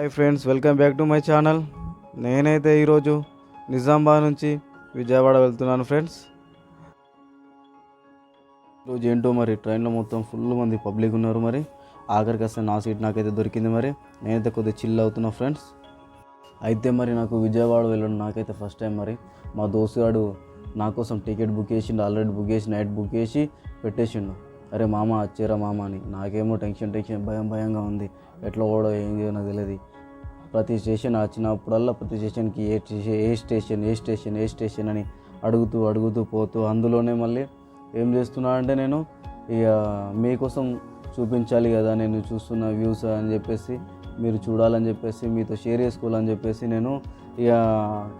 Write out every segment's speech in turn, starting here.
Hi friends welcome back to my channel నేనైతే ఈరోజు నిజామాబాద్ నుంచి విజయవాడ వెళ్తున్నాను ఫ్రెండ్స్ రోజు ఏంటో మరి ట్రైన్లో మొత్తం ఫుల్ మంది పబ్లిక్ ఉన్నారు మరి. ఆఖరికి వస్తే నా సీట్ నాకైతే దొరికింది మరి. నేనైతే కొద్దిగా చిల్ అవుతున్నా ఫ్రెండ్స్ అయితే మరి నాకు విజయవాడ వెళ్ళడం నాకైతే ఫస్ట్ టైం మరి. మా దోస్తుగాడు నా కోసం టికెట్ బుక్ చేసిండు ఆల్రెడీ బుక్ చేసి నైట్ బుక్ చేసి పెట్టేసిండు. అరే మామ వచ్చారా మామ అని. నాకేమో టెన్షన్ టెన్షన్ భయం భయంగా ఉంది. ఎట్లా ఓడో ఏం చేయనో తెలియదు ప్రతి స్టేషన్ వచ్చినప్పుడల్లా ప్రతి స్టేషన్కి ఏ స్టేషన్ ఏ స్టేషన్ ఏ స్టేషన్ ఏ స్టేషన్ అని అడుగుతూ అడుగుతూ పోతూ అందులోనే మళ్ళీ ఏం చేస్తున్నా అంటే నేను ఇక మీకోసం చూపించాలి కదా నేను చూస్తున్న వ్యూస్ అని చెప్పేసి మీరు చూడాలని చెప్పేసి మీతో షేర్ చేసుకోవాలని చెప్పేసి నేను ఇక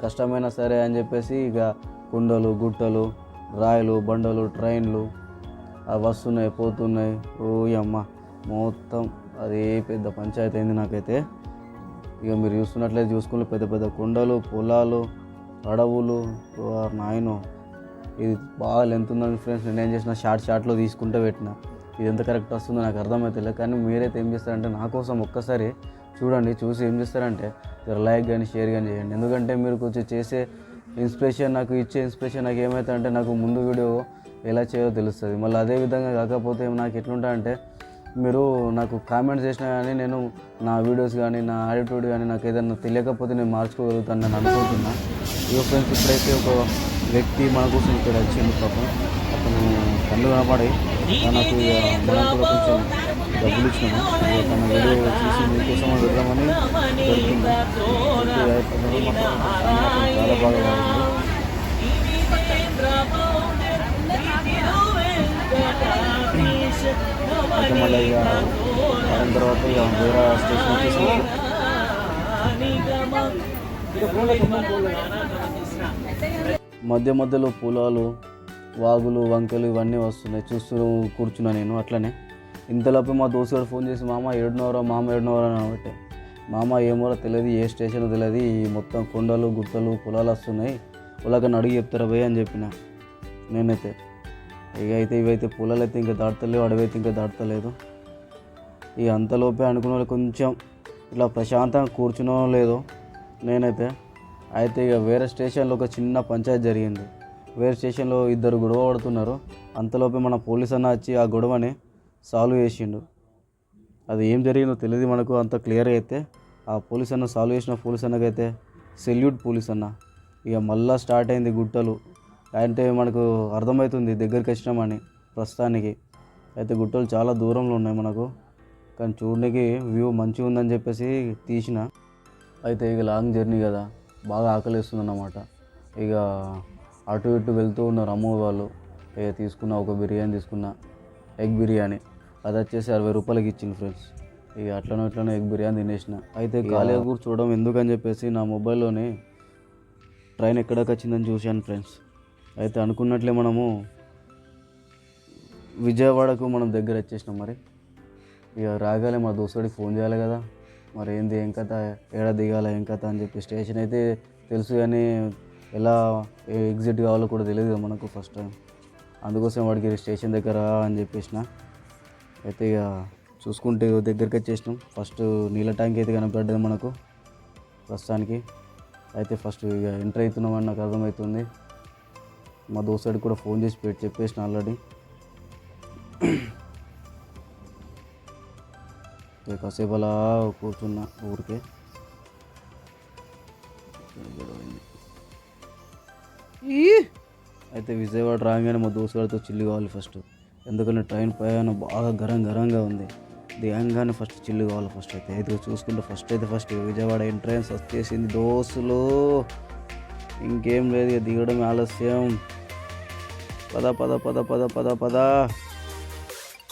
కష్టమైనా సరే అని చెప్పేసి ఇక కుండలు గుట్టలు రాయలు బండలు ట్రైన్లు అవి వస్తున్నాయి పోతున్నాయి. ఓ అమ్మ మొత్తం అది పెద్ద పంచాయతీ అయింది నాకైతే. ఇక మీరు చూస్తున్నట్లయితే చూసుకుని పెద్ద పెద్ద కొండలు పొలాలు అడవులు ఓ నాయనో. ఇది బాగా లెంత్ ఉందని ఫ్రెండ్స్ నేను ఏం చేసిన షార్ట్ షార్ట్లో తీసుకుంటే పెట్టిన. ఇది ఎంత కరెక్ట్ వస్తుందో నాకు అర్థమవుతలే కానీ మీరైతే ఏం చేస్తారంటే నా కోసం ఒక్కసారి చూడండి చూసి ఏం చేస్తారంటే లైక్ కానీ షేర్ కానీ చేయండి. ఎందుకంటే మీరు కొంచెం చేసే ఇన్స్పిరేషన్ నాకు ఇచ్చే ఇన్స్పిరేషన్ నాకు ఏమవుతుంది అంటే నాకు ముందు వీడియో ఎలా చేయాలో తెలుస్తుంది. మళ్ళీ అదే విధంగా కాకపోతే నాకు ఎట్లుంటా అంటే మీరు నాకు కామెంట్స్ చేసినా కానీ నేను నా వీడియోస్ కానీ నా యాటిట్యూడ్ కానీ నాకు ఏదైనా తెలియకపోతే నేను మార్చుకోగలుగుతాను నేను అనుకుంటున్నా. ఇక ఫ్రెండ్స్ ఇప్పుడైతే ఒక వ్యక్తి మన కోసం ఇక్కడ వచ్చింది పాపం. అతను కళ్ళు కనపడి తనకు ఇక మనం కూడా కొంచెం డబ్బులు ఇచ్చినాము తన వీడియో చూసి మీకోసం వెళ్దామని దొరికింది అయితే మళ్ళీ ఇక తర్వాత ఇక వేరే స్టేషన్ వచ్చేసి మధ్య మధ్యలో పొలాలు వాగులు వంకలు ఇవన్నీ వస్తున్నాయి. చూస్తూ కూర్చున్నా నేను అట్లనే. ఇంతలోపు మా దోస్తుగాడు ఫోన్ చేసి మామ ఏడునవరా మామ ఏడునవరా అని అనబట్టే మామ ఏమోరా తెలియదు ఏ స్టేషన్ తెలియదు. ఈ మొత్తం కొండలు గుట్టలు పొలాలు వస్తున్నాయి. పొలాకని అడిగి చెప్తారా భయ్ అని చెప్పిన. నేనైతే ఇక అయితే ఇవైతే పొలాలు అయితే ఇంకా దాటలేవు అయితే ఇంకా దాటలేదు. ఇక అంతలోపే అనుకున్న వాళ్ళు కొంచెం ఇట్లా ప్రశాంతంగా కూర్చునో లేదో నేనైతే. అయితే ఇక వేరే స్టేషన్లో ఒక చిన్న పంచాయతీ జరిగింది. వేరే స్టేషన్లో ఇద్దరు గొడవ పడుతున్నారు. అంతలోపే మన పోలీస్ అన్న వచ్చి ఆ గొడవని సాల్వ్ చేసిండు. అది ఏం జరిగిందో తెలియదు మనకు అంత క్లియర్ అయితే. ఆ పోలీస్ అన్న సాల్వ్ చేసిన పోలీస్ అన్నకైతే సెల్యూట్ పోలీస్ అన్న. ఇక మళ్ళా స్టార్ట్ అయింది గుట్టలు. అంటే మనకు అర్థమవుతుంది దగ్గరికి వచ్చినామని ప్రస్తుతానికి. అయితే గుట్టలు చాలా దూరంలో ఉన్నాయి మనకు. కానీ చూడడానికి వ్యూ మంచిగా ఉందని చెప్పేసి తీసిన. అయితే ఇక లాంగ్ జర్నీ కదా. బాగా ఆకలిస్తుంది అన్నమాట ఇక అటు ఇటు వెళ్తూ ఉన్నారు అమ్మ వాళ్ళు ఇక తీసుకున్న ఒక బిర్యానీ తీసుకున్న ఎగ్ బిర్యానీ అది వచ్చేసి అరవై రూపాయలకి ఇచ్చింది ఫ్రెండ్స్. ఇక అట్లనో ఇట్లనో ఎగ్ బిర్యానీ తినేసిన. అయితే ఖాళీగా కూర్చోవడం ఎందుకని చెప్పేసి నా మొబైల్లోనే ట్రైన్ ఎక్కడికి వచ్చిందని చూశాను ఫ్రెండ్స్. అయితే అనుకున్నట్లే మనము విజయవాడకు మనం దగ్గర వచ్చేసినాం మరి. ఇక రాగాలే మా దోస్తుడికి ఫోన్ చేయాలి కదా. మరి ఏంది ఏం కథ ఏడ దిగాల ఏం కథ అని చెప్పి స్టేషన్ అయితే తెలుసు కానీ ఎలా ఎగ్జిట్ కావాలో కూడా తెలియదు కదా మనకు ఫస్ట్ టైం అందుకోసం వాడికి స్టేషన్ దగ్గర అని చెప్పేసిన. అయితే ఇక చూసుకుంటే దగ్గరికి వచ్చేసినాం. ఫస్ట్ నీళ్ళ ట్యాంక్ అయితే కనపడ్డది మనకు ప్రస్తుతానికి. అయితే ఫస్ట్ ఇక ఎంటర్ అవుతున్నామని నాకు అర్థమవుతుంది. మా దోస్తుడికి కూడా ఫోన్ చేసి పెట్టి చెప్పేసిన ఆల్రెడీ. కాసేపు అలా కూర్చున్నా ఊరికే! అయితే విజయవాడ రాగానే మా దోస్తుగాడితో చిల్లు కావాలి ఫస్ట్. ఎందుకంటే ట్రైన్ ప్రయాణం బాగా గరం గరంగా ఉంది. దిగంగానే ఫస్ట్ చిల్లు కావాలి ఫస్ట్ అయితే. అయితే చూసుకుంటే ఫస్ట్ అయితే ఫస్ట్ విజయవాడ ఎంట్రన్స్ వచ్చేసింది దోస్తులు. ఇంకేం లేదు ఇక దిగడం ఆలస్యం. పద పద పద పద పద పద.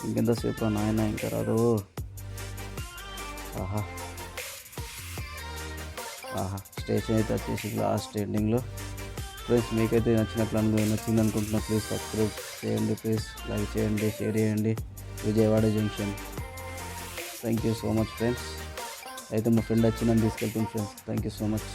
ఇంకెంతసేపు నాయన ఇంకా రాదు. ఆహా. ఆహా స్టేషన్ అయితే వచ్చేసి లాస్ట్ ఎండింగ్లో ఫ్రెండ్స్ మీకైతే నచ్చినట్లు అను నచ్చింది అనుకుంటున్నా ప్లీజ్ సబ్స్క్రైబ్ చేయండి ప్లీజ్ లైక్ చేయండి షేర్ చేయండి. Vijayawada junction thank you so much friends అయితే మా ఫ్రెండ్ వచ్చి నన్ను తీసుకెళ్తాను friends thank you so much